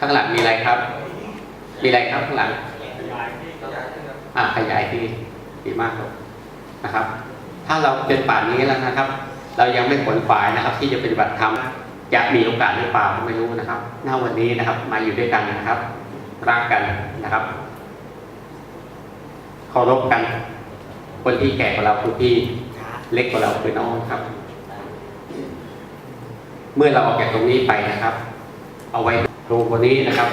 ข้างหลังมีอะไรครับ มีอะไรครับข้างหลังอ่าขยายที่ดีมากครับนะครับ ถ้าเราเป็นป่านนี้แล้วนะครับ เรายังไม่ขวนขวายนะครับ ที่จะปฏิบัติธรรมจะมีโอกาสหรือเปล่าไม่รู้นะครับหน้าวันนี้นะครับ มาอยู่ด้วยกันนะครับ รักกันนะครับเคารพกัน คนที่แก่กว่าเราคือพี่ เล็กกว่าเราคือน้องครับ เมื่อเราออกจากตรงนี้ไปนะครับ เอาไว้ ครูคนนี้นะครับ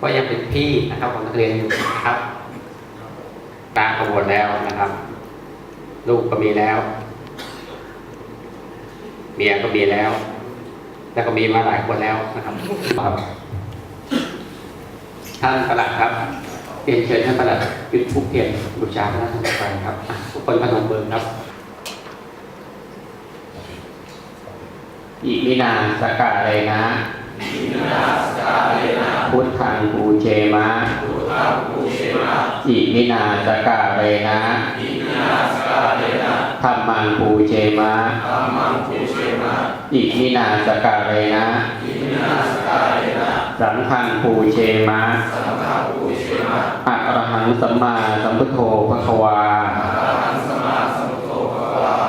ก็ยังเป็นพี่นะครับของนักเรียนอยู่นะครับตาขบวนแล้วนะครับ ลูกก็มีแล้ว เมียก็มีแล้ว แล้วก็มีมาหลายคนแล้วนะครับครับท่านประหลัดครับเรียนเชิญท่านประหลัดยุทธภูเก็ตบูชาพระราชทานครับอะทุกคนพนมมือครับอิมินาสกาเลยนะ พุทธังปูเชมะอิมินาสกาเรนะธรรมังปูเชมะอิมินาสกาเรนะสังฆังปูเชมะอะระหังสัมมาสัมพุทโธภควา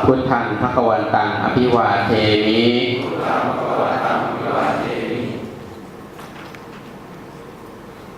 พุทธังภควันตังอภิวาเทมิ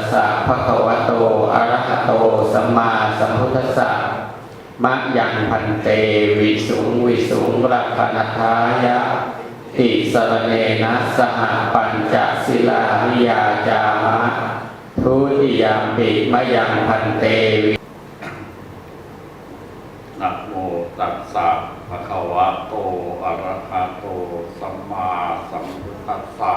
สสะภะคะวะโตอะระหะโตสัมมาสัมพุทธัสสะมะยังพันเตวิสุงวิสุงรักนัทายะติสรเนนะสหปัญจศิลานิยาจามะทุติยามปิมะยังพันเตวินะโมตัสสะภะคะวะโตอะระหะโตสัมมาสัมพุทธัสสะ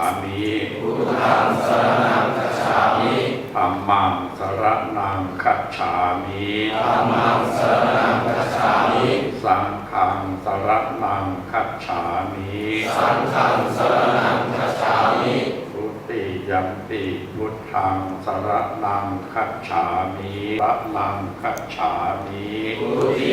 มิพุทธังสรณังคัจฉามิธรรมังสรณังคัจฉามิธรรมังสรณังคัจฉามิ สังฆังสรณังคัจฉามิสังฆังสรณังคัจฉามิทุติยัมปิพุทธังสรณังคัจฉามิสรณังคัจฉามิตติ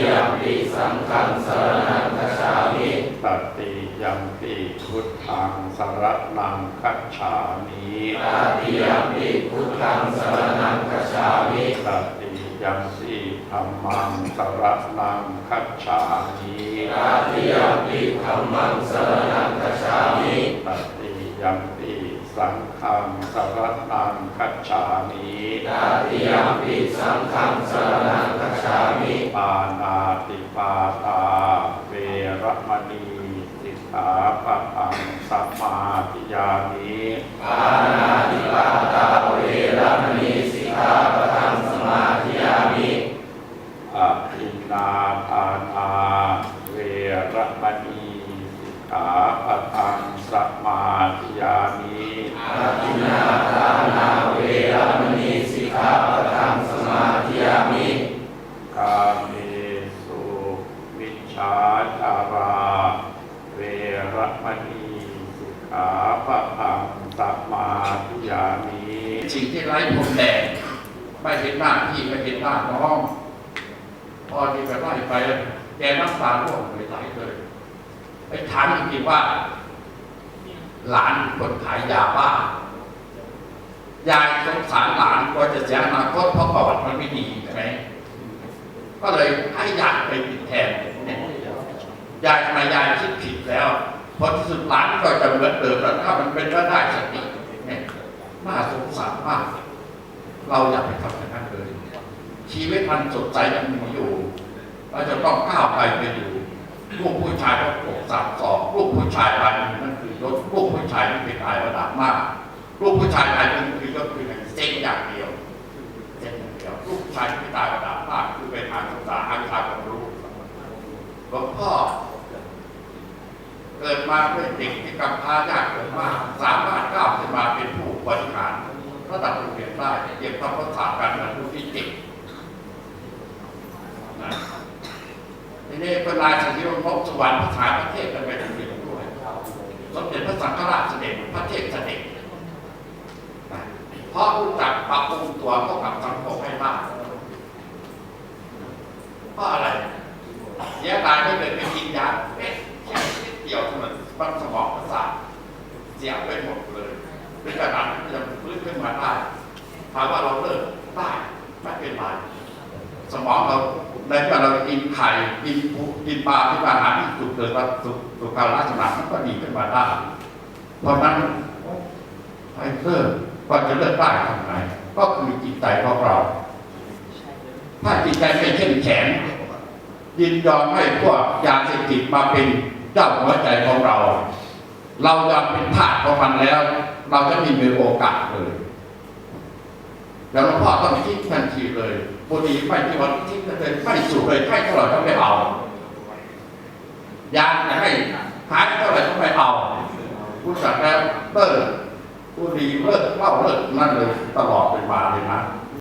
ยัมปิพุทธังสรณังคัจฉามิตติยัมปิพุทธังสรณังคัจฉามิตติยัมปิธัมมังสรณังคัจฉามิตติยัมปิธัมมังสรณังคัจฉามิตติยัมปิสังฆังสรณังคัจฉามิตติยัมปิสังฆังสรณังคัจฉามิปานาติปาตาเวรมณี สิกขาปะปังสัมมาทิยามิปานาติปาตาเวรมณีสิกขาปะทังสัมมาทิยามิอะทินนาทานาเวรมณีสิกขาปะทังสัมมาทิยามิอะทินนาทานาเวรมณีสิกขาปะทังสัมมาทิยามิ กาเมสุมิจฉาจารา เวรมณีสิกขา ปะทังสัมมาทิยามิสิ่งที่ไร้พรมแดนไม่เห็นหน้าพี่ไม่เห็นหน้าน้องพอที่ไปไล่ไปแกน้ำตาร่วงเลยไหลเลยไปถามจริงว่า หลานคนขายยาบ้ายายสงสารหลานกลัวจะเสียอนาคตเพราะประวัติมันไม่ดีใช่ไหมก็เลยให้ยายไปติดแทนยายทำไมยายคิดผิดแล้ว พอที่สุดหลานก็จะเหมือนเดิมแล้วถ้ามันเป็นว่าได้สตินี่น่าสงสารมาก เราอย่าไปทำอย่างนั้นเลย ชีวิตมันสดใสยังมีอยู่เราจะต้องก้าวไปไปอยู่ลูกผู้ชายก็ปกสามสองลูกผู้ชายรายหนึ่งนั่นคือรถลูกผู้ชายที่เป็นรายระดับมากลูกผู้ชายรายหนึ่งคือก็คือเส้นอย่างเดียวเส้นอย่างเดียวลูกผู้ชายที่เป็นรายระดับมากคือเป็นทางศึกษาทางทางความรู้หลวงพ่อ เกิดมาเป็นเด็กที่กำพร้ายากเกินมากสามารถก้าวขึ้นมาเป็นผู้บริหารระดับโรงเรียนได้เก็บทำภาษาการเงินผู้ที่ติดนะทีนี้เป็นลายสัญญาณพบสวรรค์ภาษาประเทศกันไปถึงเรียนด้วยสมเด็จพระสังฆราชเสด็จพระเทพเสด็จเพราะรู้จักปรับปรุงตัวเข้ากับสังคมให้มากเพราะอะไร เสียดายไม่เลยไปกินยาเม็ดแค่นิดเดียวเท่านั้นบางสมองประสาท เสียไปหมดเลยเป็นขนาดที่ยังฟื้นขึ้นมาได้ถามว่าเราเลิกได้ไม่เป็นไรสมองเราในเมื่อเรากินไข่กินปูกินปลาที่อาหารที่สุกเกิดว่าสุกสุขลักษณะมันก็ดีขึ้นมาได้เพราะฉะนั้นไอ้เลิกก็จะเลิกได้ทำไงก็คือจิตใจของเรา ถ้าจิตใจไม่เข้มแข็งยินยอมให้พวกยาเสพติดมาเป็นเจ้าหัวใจของเรา เรายอมเป็นทาสของมันแล้ว เราจะมีมีโอกาสเลย แล้วหลวงพ่อต้องทิ้งทันทีเลยบุหรี่ไม่ที่วันทิ้งเลยไม่สูบเลยให้เท่าไหร่ก็ไม่เอายาจะให้หายเท่าไหร่ก็ไม่เอาผู้จัดแล้วเลิกบุหรี่เลิกเล้าเลิกนั่นเลยตลอดเป็นมาเลยนะ